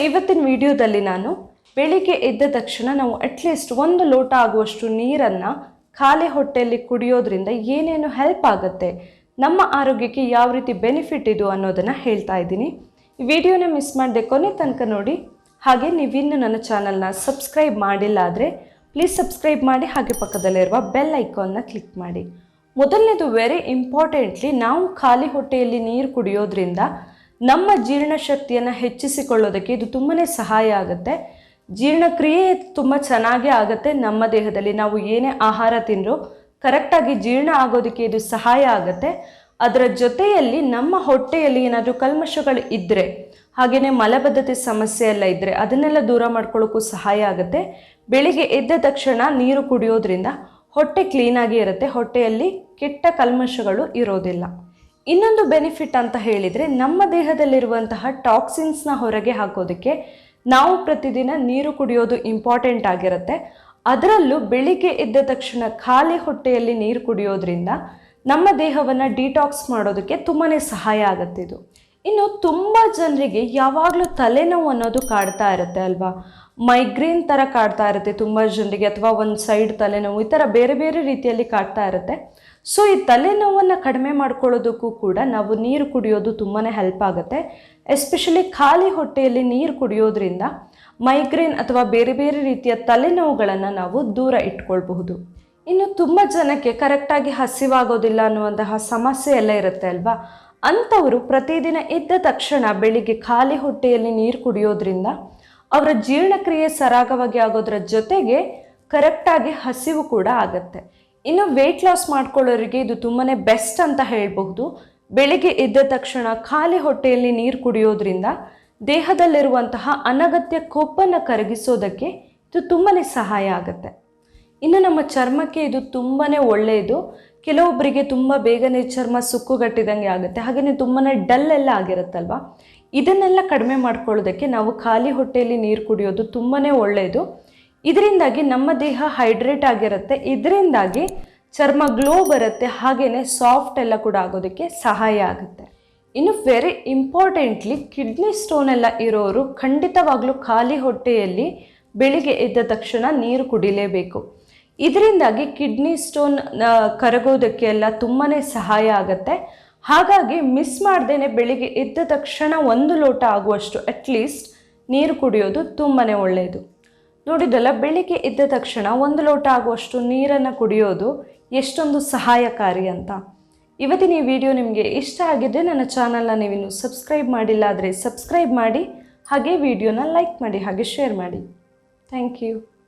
ಇವತ್ತಿನ ವಿಡಿಯೋದಲ್ಲಿ ನಾನು ಬೆಳಿಗ್ಗೆ ಎದ್ದ ತಕ್ಷಣ ನಾವು ಅಟ್ಲೀಸ್ಟ್ ಒಂದು ಲೋಟ ಆಗುವಷ್ಟು ನೀರನ್ನು ಖಾಲಿ ಹೊಟ್ಟೆಯಲ್ಲಿ ಕುಡಿಯೋದ್ರಿಂದ ಏನೇನು ಹೆಲ್ಪ್ ಆಗುತ್ತೆ, ನಮ್ಮ ಆರೋಗ್ಯಕ್ಕೆ ಯಾವ ರೀತಿ ಬೆನಿಫಿಟ್ ಇದು ಅನ್ನೋದನ್ನು ಹೇಳ್ತಾ ಇದ್ದೀನಿ. ಈ ವಿಡಿಯೋನ ಮಿಸ್ ಮಾಡದೆ ಕೊನೆ ತನಕ ನೋಡಿ. ಹಾಗೆ ನೀವಿನ್ನೂ ನನ್ನ ಚಾನಲ್ನ ಸಬ್ಸ್ಕ್ರೈಬ್ ಮಾಡಿಲ್ಲ ಆದರೆ ಪ್ಲೀಸ್ ಸಬ್ಸ್ಕ್ರೈಬ್ ಮಾಡಿ, ಹಾಗೆ ಪಕ್ಕದಲ್ಲಿರುವ ಬೆಲ್ ಐಕಾನ್ನ ಕ್ಲಿಕ್ ಮಾಡಿ. ಮೊದಲನೇದು ವೆರಿ ಇಂಪಾರ್ಟೆಂಟ್ಲಿ ನಾವು ಖಾಲಿ ಹೊಟ್ಟೆಯಲ್ಲಿ ನೀರು ಕುಡಿಯೋದ್ರಿಂದ ನಮ್ಮ ಜೀರ್ಣಶಕ್ತಿಯನ್ನು ಹೆಚ್ಚಿಸಿಕೊಳ್ಳೋದಕ್ಕೆ ಇದು ತುಂಬಾ ಸಹಾಯ ಆಗುತ್ತೆ. ಜೀರ್ಣಕ್ರಿಯೆ ತುಂಬ ಚೆನ್ನಾಗೇ ಆಗುತ್ತೆ. ನಮ್ಮ ದೇಹದಲ್ಲಿ ನಾವು ಏನೇ ಆಹಾರ ತಿಂದರೂ ಕರೆಕ್ಟಾಗಿ ಜೀರ್ಣ ಆಗೋದಕ್ಕೆ ಇದು ಸಹಾಯ ಆಗುತ್ತೆ. ಅದರ ಜೊತೆಯಲ್ಲಿ ನಮ್ಮ ಹೊಟ್ಟೆಯಲ್ಲಿ ಏನಾದರೂ ಕಲ್ಮಶಗಳು ಇದ್ದರೆ ಹಾಗೆಯೇ ಮಲಬದ್ಧತೆ ಸಮಸ್ಯೆ ಎಲ್ಲ ಇದ್ದರೆ ಅದನ್ನೆಲ್ಲ ದೂರ ಮಾಡ್ಕೊಳ್ಳೋಕ್ಕೂ ಸಹಾಯ ಆಗುತ್ತೆ. ಬೆಳಿಗ್ಗೆ ಎದ್ದ ತಕ್ಷಣ ನೀರು ಕುಡಿಯೋದ್ರಿಂದ ಹೊಟ್ಟೆ ಕ್ಲೀನಾಗಿ ಇರುತ್ತೆ. ಹೊಟ್ಟೆಯಲ್ಲಿ ಕೆಟ್ಟ ಕಲ್ಮಶಗಳು ಇರೋದಿಲ್ಲ. ಇನ್ನೊಂದು ಬೆನಿಫಿಟ್ ಅಂತ ಹೇಳಿದರೆ ನಮ್ಮ ದೇಹದಲ್ಲಿರುವಂತಹ ಟಾಕ್ಸಿನ್ಸ್ನ ಹೊರಗೆ ಹಾಕೋದಕ್ಕೆ ನಾವು ಪ್ರತಿದಿನ ನೀರು ಕುಡಿಯೋದು ಇಂಪಾರ್ಟೆಂಟ್ ಆಗಿರುತ್ತೆ. ಅದರಲ್ಲೂ ಬೆಳಿಗ್ಗೆ ಎದ್ದ ತಕ್ಷಣ ಖಾಲಿ ಹೊಟ್ಟೆಯಲ್ಲಿ ನೀರು ಕುಡಿಯೋದ್ರಿಂದ ನಮ್ಮ ದೇಹವನ್ನು ಡಿಟಾಕ್ಸ್ ಮಾಡೋದಕ್ಕೆ ತುಂಬಾ ಸಹಾಯ ಆಗುತ್ತೆ ಇದು. ಇನ್ನು ತುಂಬ ಜನರಿಗೆ ಯಾವಾಗಲೂ ತಲೆನೋವು ಅನ್ನೋದು ಕಾಡ್ತಾ ಇರುತ್ತೆ ಅಲ್ವಾ? ಮೈಗ್ರೇನ್ ಥರ ಕಾಡ್ತಾ ಇರುತ್ತೆ ತುಂಬ ಜನರಿಗೆ, ಅಥವಾ ಒಂದು ಸೈಡ್ ತಲೆನೋವು, ಈ ಥರ ಬೇರೆ ಬೇರೆ ರೀತಿಯಲ್ಲಿ ಕಾಡ್ತಾ ಇರುತ್ತೆ. ಸೊ ಈ ತಲೆನೋವನ್ನು ಕಡಿಮೆ ಮಾಡ್ಕೊಳ್ಳೋದಕ್ಕೂ ಕೂಡ ನಾವು ನೀರು ಕುಡಿಯೋದು ತುಂಬಾ ಹೆಲ್ಪ್ ಆಗುತ್ತೆ. ಎಸ್ಪೆಷಲಿ ಖಾಲಿ ಹೊಟ್ಟೆಯಲ್ಲಿ ನೀರು ಕುಡಿಯೋದ್ರಿಂದ ಮೈಗ್ರೇನ್ ಅಥವಾ ಬೇರೆ ಬೇರೆ ರೀತಿಯ ತಲೆನೋವುಗಳನ್ನು ನಾವು ದೂರ ಇಟ್ಕೊಳ್ಬಹುದು. ಇನ್ನು ತುಂಬ ಜನಕ್ಕೆ ಕರೆಕ್ಟಾಗಿ ಹಸಿವಾಗೋದಿಲ್ಲ ಅನ್ನುವಂತಹ ಸಮಸ್ಯೆ ಎಲ್ಲ ಇರುತ್ತೆ ಅಲ್ವಾ? ಅಂಥವರು ಪ್ರತಿದಿನ ಇದ್ದ ತಕ್ಷಣ ಬೆಳಿಗ್ಗೆ ಖಾಲಿ ಹೊಟ್ಟೆಯಲ್ಲಿ ನೀರು ಕುಡಿಯೋದ್ರಿಂದ ಅವರ ಜೀರ್ಣಕ್ರಿಯೆ ಸರಾಗವಾಗಿ ಆಗೋದ್ರ ಜೊತೆಗೆ ಕರೆಕ್ಟಾಗಿ ಹಸಿವು ಕೂಡ ಆಗುತ್ತೆ. ಇನ್ನು ವೆಯ್ಟ್ ಲಾಸ್ ಮಾಡ್ಕೊಳ್ಳೋರಿಗೆ ಇದು ತುಂಬಾ ಬೆಸ್ಟ್ ಅಂತ ಹೇಳಬಹುದು. ಬೆಳಿಗ್ಗೆ ಎದ್ದ ತಕ್ಷಣ ಖಾಲಿ ಹೊಟ್ಟೆಯಲ್ಲಿ ನೀರು ಕುಡಿಯೋದ್ರಿಂದ ದೇಹದಲ್ಲಿರುವಂತಹ ಅನಗತ್ಯ ಕೊಬ್ಬನ್ನು ಕರಗಿಸೋದಕ್ಕೆ ಇದು ತುಂಬಾ ಸಹಾಯ ಆಗುತ್ತೆ. ಇನ್ನು ನಮ್ಮ ಚರ್ಮಕ್ಕೆ ಇದು ತುಂಬಾ ಒಳ್ಳೆಯದು ಕೆಲವೊಬ್ಬರಿಗೆ ತುಂಬ ಬೇಗನೆ ಚರ್ಮ ಸುಕ್ಕುಗಟ್ಟಿದಂಗೆ ಆಗುತ್ತೆ. ಹಾಗೆಯೇ ತುಂಬಾ ಡಲ್ ಎಲ್ಲ ಆಗಿರುತ್ತಲ್ವ? ಇದನ್ನೆಲ್ಲ ಕಡಿಮೆ ಮಾಡ್ಕೊಳ್ಳೋದಕ್ಕೆ ನಾವು ಖಾಲಿ ಹೊಟ್ಟೆಯಲ್ಲಿ ನೀರು ಕುಡಿಯೋದು ತುಂಬಾ ಒಳ್ಳೆಯದು ಇದರಿಂದಾಗಿ ನಮ್ಮ ದೇಹ ಹೈಡ್ರೇಟ್ ಆಗಿರುತ್ತೆ. ಇದರಿಂದಾಗಿ ಚರ್ಮ ಗ್ಲೋ ಬರುತ್ತೆ. ಹಾಗೆಯೇ ಸಾಫ್ಟ್ ಎಲ್ಲ ಕೂಡ ಆಗೋದಕ್ಕೆ ಸಹಾಯ ಆಗುತ್ತೆ. ಇನ್ನು ವೆರಿ ಇಂಪಾರ್ಟೆಂಟ್ಲಿ ಕಿಡ್ನಿ ಸ್ಟೋನ್ ಎಲ್ಲ ಇರೋರು ಖಂಡಿತವಾಗ್ಲೂ ಖಾಲಿ ಹೊಟ್ಟೆಯಲ್ಲಿ ಬೆಳಿಗ್ಗೆ ಎದ್ದ ತಕ್ಷಣ ನೀರು ಕುಡಿಲೇಬೇಕು. ಇದರಿಂದಾಗಿ ಕಿಡ್ನಿ ಸ್ಟೋನ್ ಕರಗೋದಕ್ಕೆ ಎಲ್ಲ ತುಂಬಾ ಸಹಾಯ ಆಗುತ್ತೆ. ಹಾಗಾಗಿ ಮಿಸ್ ಮಾಡ್ದೇನೆ ಬೆಳಿಗ್ಗೆ ಎದ್ದ ತಕ್ಷಣ ಒಂದು ಲೋಟ ಆಗುವಷ್ಟು ಅಟ್ಲೀಸ್ಟ್ ನೀರು ಕುಡಿಯೋದು ತುಂಬಾ ಒಳ್ಳೆಯದು ನೋಡಿದ್ರಲ್ಲ, ಬೆಳಿಗ್ಗೆ ಎದ್ದ ತಕ್ಷಣ ಒಂದು ಲೋಟ ಆಗುವಷ್ಟು ನೀರನ್ನು ಕುಡಿಯೋದು ಎಷ್ಟೊಂದು ಸಹಾಯಕಾರಿ ಅಂತ. ಇವತ್ತಿನ ಈ ವಿಡಿಯೋ ನಿಮಗೆ ಇಷ್ಟ ಆಗಿದ್ದರೆ ನನ್ನ ಚಾನಲ್ನ ನೀವಿನ್ನು ಸಬ್ಸ್ಕ್ರೈಬ್ ಮಾಡಿಲ್ಲ ಆದರೆ ಸಬ್ಸ್ಕ್ರೈಬ್ ಮಾಡಿ, ಹಾಗೆ ವಿಡಿಯೋನ ಲೈಕ್ ಮಾಡಿ, ಹಾಗೆ ಶೇರ್ ಮಾಡಿ. Thank you